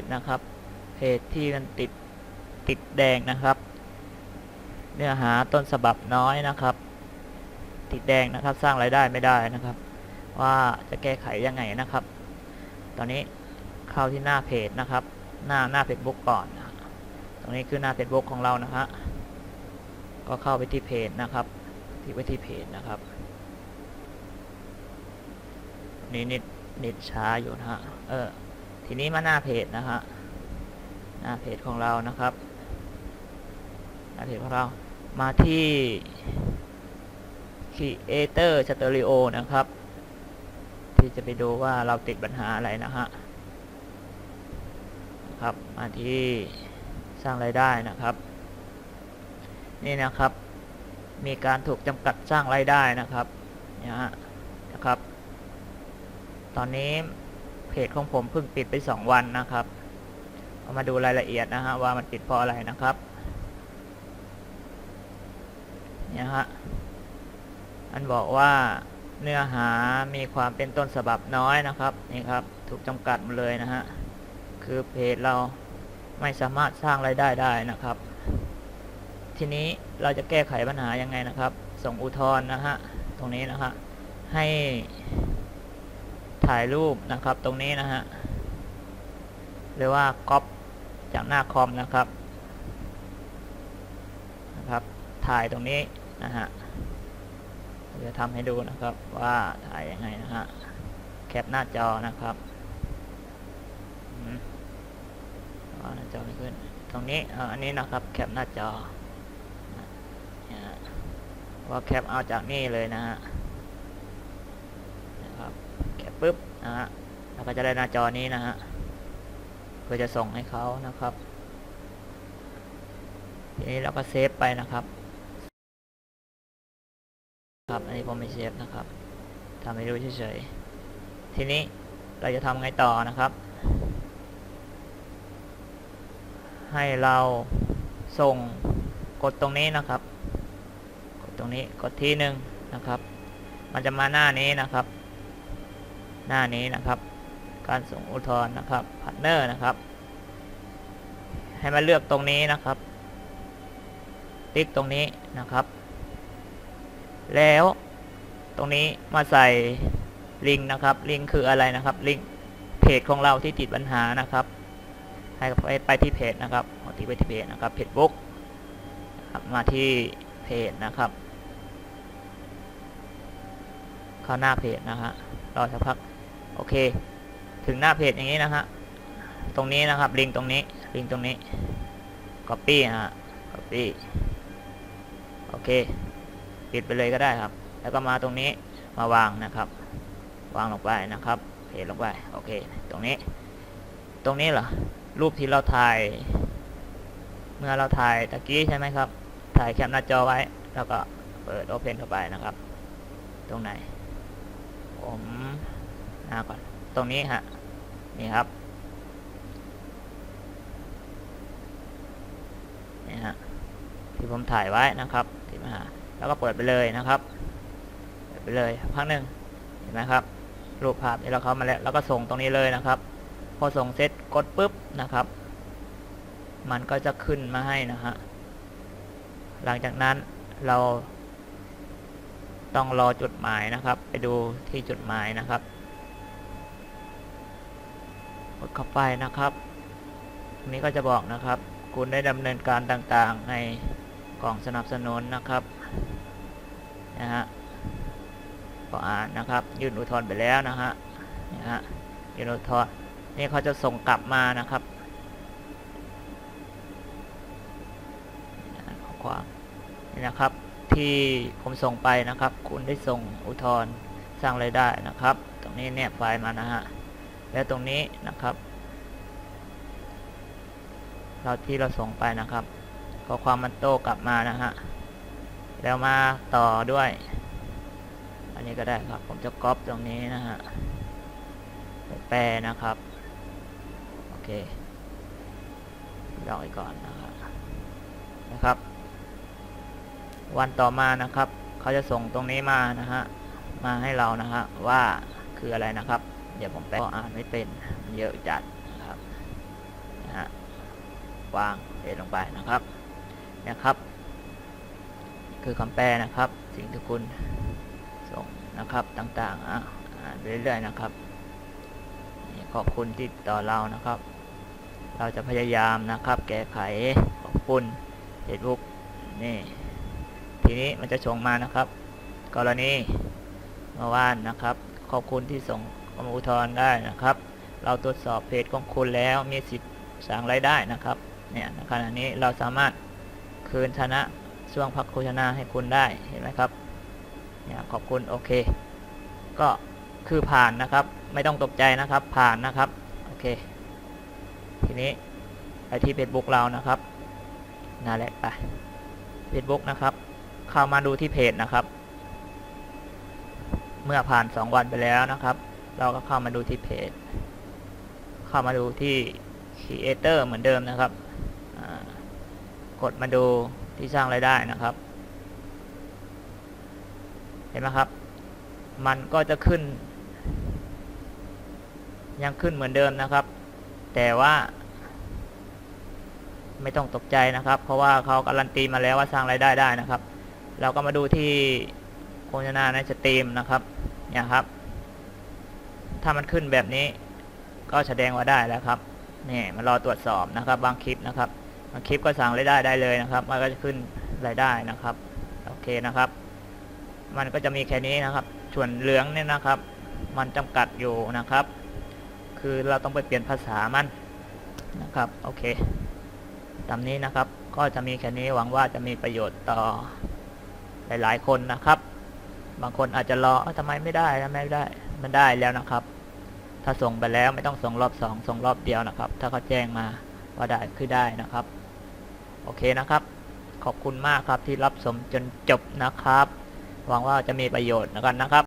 จนะครับ เพจที่มันติดติดแดงนะครับ เนื้อหาต้นฉบับน้อยนะครับ ติดแดงนะครับสร้างรายได้ไม่ได้นะครับ ว่าจะแก้ไขยังไงนะครับ ตอนนี้เข้าที่หน้าเพจนะครับ หน้าหน้า Facebook ก่อนนะตรงนี้คือหน้า Facebook ของเรานะฮะก็เข้าไปที่เพจนะครับที่ไปที่เพจนะครับนี่นิดนิดช้าอยู่นะฮะเออ ทีนี้มาหน้าเพจนะฮะหน้าเพจของเรานะครับหน้าเพจของเรามาที่ Creator Studio นะครับ ที่จะไปดูว่าเราติดปัญหาอะไรนะฮะครับมาที่สร้างรายได้นะครับ นี่นะครับ มีการถูกจำกัดสร้างรายได้นะครับเนี่ยฮะนะครับ ตอนนี้ เพจของผมเพิ่งปิดไป 2 วันนะครับเอามาดูรายละเอียดนะฮะว่ามันปิดเพราะอะไรนะครับเนี่ยฮะอันบอกว่าเนื้อหามีความเป็นต้นฉบับน้อยนะครับนี่ครับถูกจำกัดหมดเลยนะฮะคือเพจเราไม่สามารถสร้างรายได้ได้นะครับ ทีนี้เราจะแก้ไขปัญหายังไงนะครับ ส่งอุทธรณ์นะฮะตรงนี้นะฮะให้ ถ่ายรูปนะครับตรงนี้นะฮะหรือว่าก๊อปจากหน้าคอมนะครับนะครับ ถ่ายตรงนี้นะฮะจะทำให้ดูนะครับว่าถ่ายยังไงนะฮะแคปหน้าจอนะครับหน้าจอไม่ขึ้นตรงนี้อ่าอันนี้นะครับแคปหน้าจอเนี่ยฮะว่าแคปเอาจากนี่เลยนะฮะ ปุ๊บนะฮะแล้วก็จะได้หน้าจอนี้นะฮะเพื่อจะส่งให้เขานะครับทีนี้เราก็เซฟไปนะครับครับอันนี้ผมไม่เซฟนะครับทำให้ดูเฉยๆทีนี้เราจะทำไงต่อนะครับ ให้เราส่งกดตรงนี้นะครับ กดตรงนี้กดทีหนึ่งนะครับ มันจะมาหน้านี้นะครับ หน้านี้นะครับ การส่งอุทธรณ์นะครับพาร์ทเนอร์นะครับ ให้มาเลือกตรงนี้นะครับ ติ๊กตรงนี้นะครับ แล้วตรงนี้มาใส่ลิงก์นะครับ ลิงก์คืออะไรนะครับ ลิงก์เพจของเราที่ติดปัญหานะครับ ให้ไปไปที่เพจนะครับเอที่ไปที่เพจนะครับ เพจบุ๊กมาที่เพจนะครับ เข้าหน้าเพจนะฮะรอสักพัก โอเค ถึงหน้าเพจอย่างนี้นะฮะตรงนี้นะครับ ลิงก์ตรงนี้ ลิงก์ตรงนี้ copy ฮะ copy โอเค ปิดไปเลยก็ได้ครับ แล้วก็มาตรงนี้มาวางนะครับ วางลงไปนะครับเพจลงไปโอเค ตรงนี้ ตรงนี้เหรอรูปที่เราถ่าย เมื่อเราถ่ายตะกี้ใช่ไหมครับ ถ่ายแคปหน้าจอไว้ แล้วก็เปิด Open เข้าไปนะครับ ตรงไหนผม หน้าก่อน ตรงนี้ฮะ นี่ครับ นี่ฮะ ที่ผมถ่ายไว้นะครับที่มาหาแล้วก็เปิดไปเลยนะครับ เปิดไปเลยพักหนึ่งเห็นไหมครับ รูปภาพนี้เราเข้ามาแล้ว แล้วก็ส่งตรงนี้เลยนะครับ พอส่งเสร็จกดปุ๊บนะครับ มันก็จะขึ้นมาให้นะฮะ หลังจากนั้นเราต้องรอจุดหมายนะครับ ไปดูที่จุดหมายนะครับ กดเข้าไปนะครับตรงนี้ก็จะบอกนะครับ คุณได้ดำเนินการต่างๆ ในกล่องสนับสนุนนะครับนะฮะก็อ่านนะครับ ยื่นอุทธรณ์ไปแล้วนะฮะนะฮะยื่นอุทธรณ์นี่เขาจะส่งกลับมานะครับข้อความนี่นะครับ ที่ผมส่งไปนะครับ คุณได้ส่งอุทธรณ์สร้างรายได้นะครับ ตรงนี้เนี่ยไฟล์มานะฮะ แล้วตรงนี้นะครับ เราที่เราส่งไปนะครับข้อความมันโต้กลับมานะฮะแล้วมาต่อด้วย อันนี้ก็ได้ครับ ผมจะก๊อปตรงนี้นะฮะแปลนะครับ โอเคลองอีกก่อนนะครับนะครับ วันต่อมานะครับ เขาจะส่งตรงนี้มานะฮะ มาให้เรานะฮะว่าคืออะไรนะครับ เดี๋ยวผมแปลอ่านไม่เป็นมันเยอะจัดนะครับฮะวางเพจลงไปนะครับนี่ยครับ คือคำแปลนะครับ สิ่งที่คุณส่งนะครับต่างๆอะอ่านไปเรื่อยๆนะครับขอบคุณที่ติดต่อเรานะครับ เราจะพยายามนะครับ แก้ไขขอบคุณ Facebook นี่ทีนี้มันจะชงมานะครับ กรณีเมื่อวานนะครับ ขอบคุณที่ส่ง คำอุทธรณ์ได้นะครับ เราตรวจสอบเพจของคุณแล้วมีสิทธิ์สั่งรายได้นะครับเนี่ยขณะนี้เราสามารถคืนชนะช่วงพักโฆษณาให้คุณได้เห็นไหมครับเนี่ยขอบคุณโอเค ก็คือผ่านนะครับ ไม่ต้องตกใจนะครับ ผ่านนะครับโอเค ทีนี้ไปที่ Facebook เรานะครับนั่นแหละไป Facebook นะครับ เข้ามาดูที่เพจนะครับ เมื่อผ่าน 2 วันไปแล้วนะครับ เราก็เข้ามาดูที่เพจ เข้ามาดูที่ Creator เหมือนเดิมนะครับ กดมาดูที่สร้างรายได้นะครับ เห็นไหมครับ มันก็จะขึ้น ยังขึ้นเหมือนเดิมนะครับ แต่ว่า ไม่ต้องตกใจนะครับ เพราะว่าเขาการันตีมาแล้วว่าสร้างรายได้ได้นะครับ เราก็มาดูที่โฆษณาในสตรีมนะครับ เนี่ยครับ ถ้ามันขึ้นแบบนี้ ก็แสดงว่าได้แล้วครับนี่มารอตรวจสอบนะครับ บางคลิปนะครับบางคลิปก็สั่งรายได้ได้เลยนะครับ มันก็จะขึ้นรายได้นะครับโอเคนะครับ มันก็จะมีแค่นี้นะครับ ส่วนเหลืองเนี่ยนะครับ มันจำกัดอยู่นะครับ คือเราต้องไปเปลี่ยนภาษามันนะครับโอเคตามนี้นะครับ ก็จะมีแค่นี้หวังว่าจะมีประโยชน์ต่อหลาย ๆ คนนะครับ บางคนอาจจะรออทำไมไม่ได้ทำไมไม่ได้ มันได้แล้วนะครับ ถ้าส่งไปแล้วไม่ต้องส่งรอบสองส่งรอบเดียวนะครับ ถ้าเขาแจ้งมาว่าได้คือได้นะครับ โอเคนะครับ ขอบคุณมากครับที่รับชมจนจบนะครับ หวังว่าจะมีประโยชน์กันนะครับ